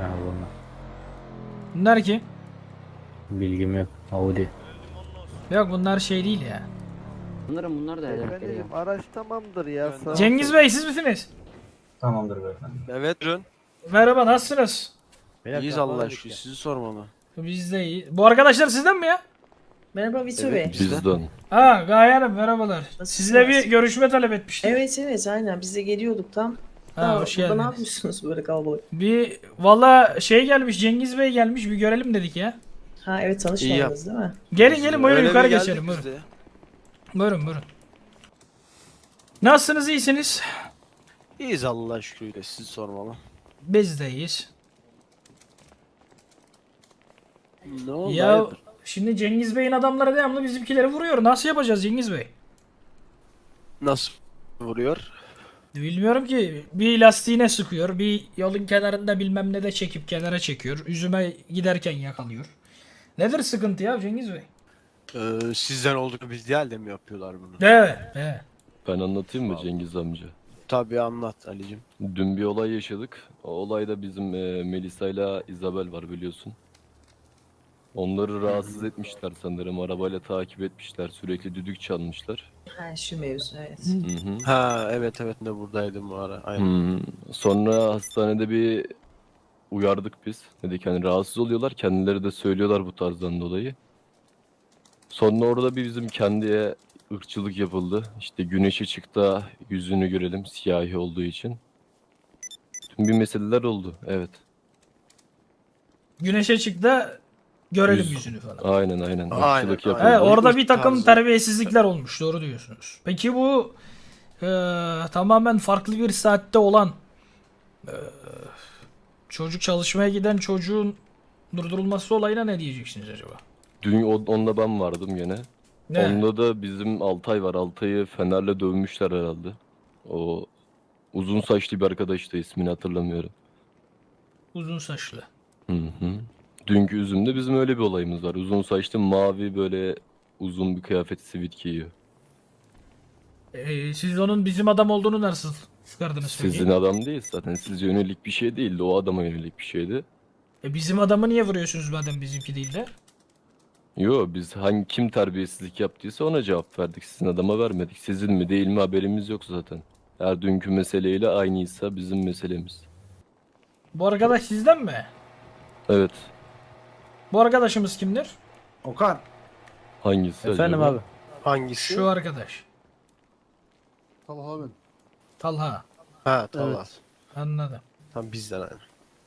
Ha bunlar. Bunlar kim? Bilgim yok. Audi. Yok bunlar şey değil ya. Sanırım bunlar da ya. Efendim araç tamamdır ya. sağ. Cengiz Bey siz misiniz? Tamamdır beyefendi. Evet Rün. Merhaba nasılsınız? İyiyiz Allah aşkına sizi sormalı. Biz de iyi. Bu arkadaşlar sizden mi ya? Merhaba Vito Evet, Bey. bizden. Ha Gaye Hanım merhabalar. Sizle bir görüşme talep etmiştik. Evet evet aynen biz de geliyorduk tam. Ha, Aa, hoş burada ne geldiniz. yapıyorsunuz böyle kalabalık? Bir valla şey gelmiş Cengiz Bey gelmiş bir görelim dedik ya. Ha evet tanışmadınız değil mi? Gelin gelin buyurun Öyle yukarı geçelim buyurun. de. Buyurun buyurun. Nasılsınız iyisiniz? İyiyiz Allah şükür sizi sormalı. Biz de iyiyiz. Ne oldu? Ya hayırdır? şimdi Cengiz Bey'in adamları devamlı bizimkileri vuruyor. Nasıl yapacağız Cengiz Bey? Nasıl vuruyor? Bilmiyorum ki bir lastiğine sıkıyor, bir yolun kenarında bilmem ne de çekip kenara çekiyor. Üzüme giderken yakalıyor. Nedir sıkıntı ya Cengiz Bey? Ee, sizden olduğunu bildiği halde mi yapıyorlar bunu? Evet, evet. Ben anlatayım mı Cengiz amca? Tabii anlat Ali'cim. Dün bir olay yaşadık. O olayda bizim e, Melisa ile Isabel var biliyorsun. Onları rahatsız etmişler sanırım. Arabayla takip etmişler. Sürekli düdük çalmışlar. Ha şu mevzu evet. Hı hı. Ha evet evet ne buradaydım bu ara. Aynen. Hı. Sonra hastanede bir uyardık biz. Dedik hani rahatsız oluyorlar. Kendileri de söylüyorlar bu tarzdan dolayı. Sonra orada bir bizim kendiye ırkçılık yapıldı. İşte güneşe çıktı yüzünü görelim siyahi olduğu için. Tüm bir meseleler oldu. Evet. Güneşe çık da görelim Yüz- yüzünü falan. Aynen aynen. Aynen, Irkçılık aynen. yapıldı. Evet, orada bir takım tarzı. terbiyesizlikler olmuş. Doğru diyorsunuz. Peki bu e, tamamen farklı bir saatte olan e, çocuk çalışmaya giden çocuğun durdurulması olayına ne diyeceksiniz acaba? Dün o- onda ben vardım gene. Ne? Onda da bizim Altay var. Altay'ı Fener'le dövmüşler herhalde. O uzun saçlı bir arkadaş da ismini hatırlamıyorum. Uzun saçlı. Hı hı. Dünkü üzümde bizim öyle bir olayımız var. Uzun saçlı mavi böyle uzun bir kıyafet sivit giyiyor. E, siz onun bizim adam olduğunu nasıl çıkardınız peki? Sizin adam değil zaten. Size yönelik bir şey değildi. O adama yönelik bir şeydi. E, bizim adamı niye vuruyorsunuz madem bizimki değil de? Yo biz hangi kim terbiyesizlik yaptıysa ona cevap verdik. Sizin adama vermedik. Sizin mi değil mi haberimiz yok zaten. Eğer dünkü meseleyle aynıysa bizim meselemiz. Bu arkadaş sizden mi? Evet. Bu arkadaşımız kimdir? Okan. Hangisi Efendim acaba? abi. Hangisi? Şu arkadaş. Talha ben. Talha. Ha tamam. Anladım. Tam bizden aynı.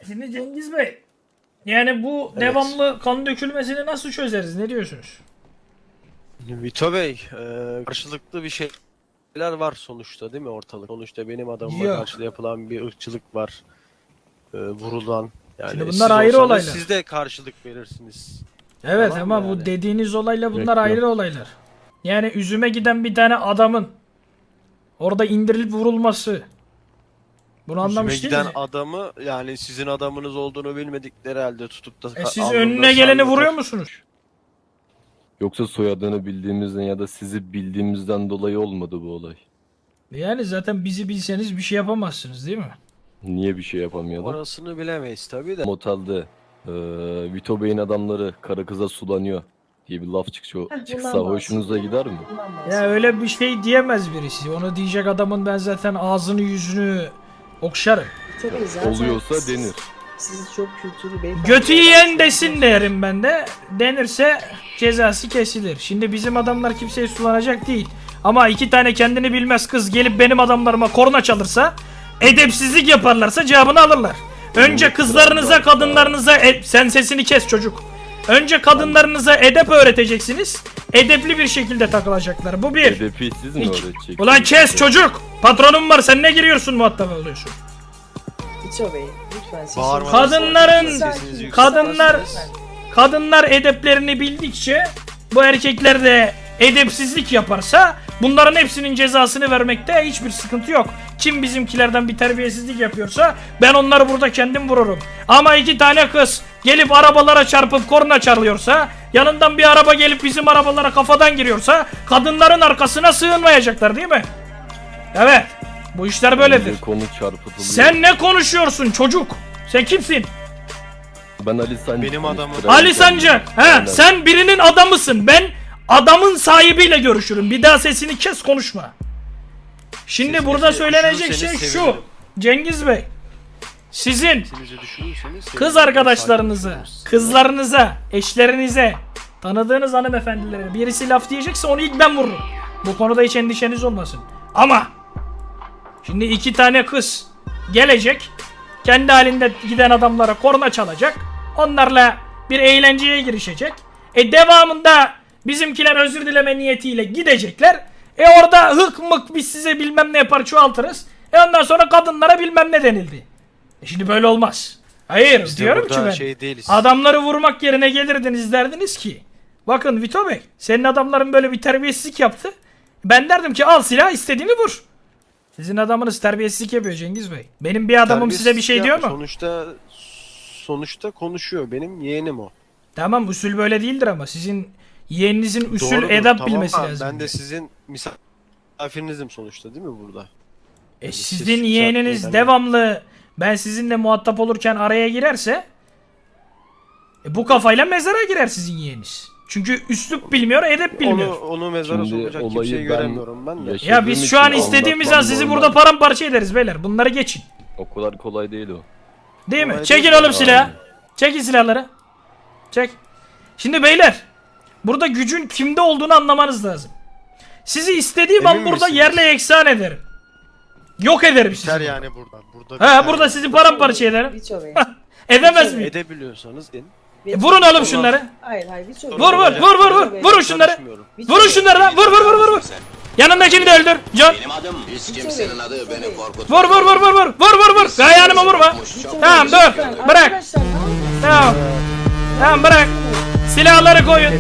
Şimdi Cengiz Bey. Yani bu Evet. devamlı kan dökülmesini nasıl çözeriz? Ne diyorsunuz? Vito Bey, e, karşılıklı bir şeyler var sonuçta değil mi ortalık? Sonuçta benim adamıma karşı yapılan bir ırkçılık var. E, vurulan. Yani Şimdi bunlar ayrı olaylar. Siz de karşılık verirsiniz. Evet Tamam ama mı bu yani? dediğiniz olayla bunlar Bekliyorum. ayrı olaylar. Yani üzüme giden bir tane adamın orada indirilip vurulması. Bunu Yüzüme anlamış giden değiliz. adamı yani sizin adamınız olduğunu bilmedikleri halde tutup da E siz önüne geleni sarılıp- vuruyor musunuz? Yoksa soyadını bildiğimizden ya da sizi bildiğimizden dolayı olmadı bu olay. Yani zaten bizi bilseniz bir şey yapamazsınız değil mi? Niye bir şey yapamıyorlar? Orasını bilemeyiz tabii de. Motelde eee Vito Bey'in adamları karı kıza sulanıyor diye bir laf çıksa, çıksa hoşunuza gider mi? Ya öyle bir şey diyemez birisi. Onu diyecek adamın ben zaten ağzını yüzünü okşarım. Zaten Oluyorsa siz- denir. Siz çok kültürlü beyefendi. Götü yiyen desin derim ben de. Denirse cezası kesilir. Şimdi bizim adamlar kimseye sulanacak değil. Ama iki tane kendini bilmez kız gelip benim adamlarıma korna çalırsa, edepsizlik yaparlarsa cevabını alırlar. Önce kızlarınıza, kadınlarınıza e- sen sesini kes çocuk. Önce kadınlarınıza edep öğreteceksiniz. Edepli bir şekilde takılacaklar. Bu bir. Hedefi siz mi İki. öğreteceksiniz? Ulan kes çocuk. Patronum var. Sen ne giriyorsun muhatap oluyorsun? Bey lütfen Kadınların- sesinizi kadınlar-. Kadınlar edeplerini bildikçe bu erkekler de edepsizlik yaparsa bunların hepsinin cezasını vermekte hiçbir sıkıntı yok. Kim bizimkilerden bir terbiyesizlik yapıyorsa ben onları burada kendim vururum. Ama iki tane kız gelip arabalara çarpıp korna çalıyorsa yanından bir araba gelip bizim arabalara kafadan giriyorsa kadınların arkasına sığınmayacaklar değil mi? Evet. Bu işler böyledir. Konu çarpıtılıyor. Sen ne konuşuyorsun çocuk? Sen kimsin? Ben Ali Sancı. Benim adamım. Ali Sancak. He, sen birinin adamısın. Ben adamın sahibiyle görüşürüm. Bir daha sesini kes konuşma. Şimdi Sesinizi burada söylenecek şey düşürürseniz şu. sevinirim. Cengiz Bey. Sizin kız sevinirim. olursunuz. kızlarınıza, eşlerinize, tanıdığınız hanımefendilere birisi laf diyecekse onu ilk ben vururum. Bu konuda hiç endişeniz olmasın. Ama şimdi iki tane kız gelecek, kendi halinde giden adamlara korna çalacak, onlarla bir eğlenceye girişecek. E devamında bizimkiler özür dileme niyetiyle gidecekler. E orada hık mık biz size bilmem ne yapar çoğaltırız. E ondan sonra kadınlara bilmem ne denildi. E şimdi böyle olmaz. Hayır Biz diyorum ki ben. şey değiliz. Adamları vurmak yerine gelirdiniz derdiniz ki. Bakın Vito Bey senin adamların böyle bir terbiyesizlik yaptı. Ben derdim ki al silah istediğini vur. Sizin adamınız terbiyesizlik yapıyor Cengiz Bey. Benim bir adamım size bir şey diyor mu? Sonuçta sonuçta konuşuyor. Benim yeğenim o. Tamam usul böyle değildir ama sizin yeğeninizin usul Doğrudur, edap tamam bilmesi lazım. Ben de sizin misafirinizim sonuçta değil mi burada? E siz sizin şey yeğeniniz yapmayın, devamlı ben sizinle muhatap olurken araya girerse e bu kafayla mezara girer sizin yeğeniniz. Çünkü üslup bilmiyor, edep bilmiyor. Onu onu mezara Şimdi sokacak olayı kimseyi ben göremiyorum ben de. Ya biz şu an istediğimiz an sizi normal. burada paramparça ederiz beyler. Bunları geçin. O kadar kolay değil o. Değil mi? Çekin değil oğlum mi? silahı. Çekin silahları. Çek. Şimdi beyler. Burada gücün kimde olduğunu anlamanız lazım. Sizi istediğim an Emin burada misiniz? yerle eksan ederim. Yok ederim sizi. Biter burada. yani burada. Burada Ha biter burada yani. sizi paramparça ederim. Vito Bey. Edemez miyim? edebiliyorsanız in. E, vurun oğlum şunları. Hayır hayır Vito Bey. Vur vur vur vur vur. Vurun şunları. Karışmıyorum. Vurun şunları lan. Vur vur vur vur. vur. Yanındakini de öldür. John. Benim adım hiç kimsenin adı beni Bey. korkutmaz. Vur vur vur vur vur. Vur vur vur. Gaye Hanım'a vurma. Tamam, dur. Bırak. Arkadaşlar tamam mı? Tamam. Tamam bırak. Silahları koyun.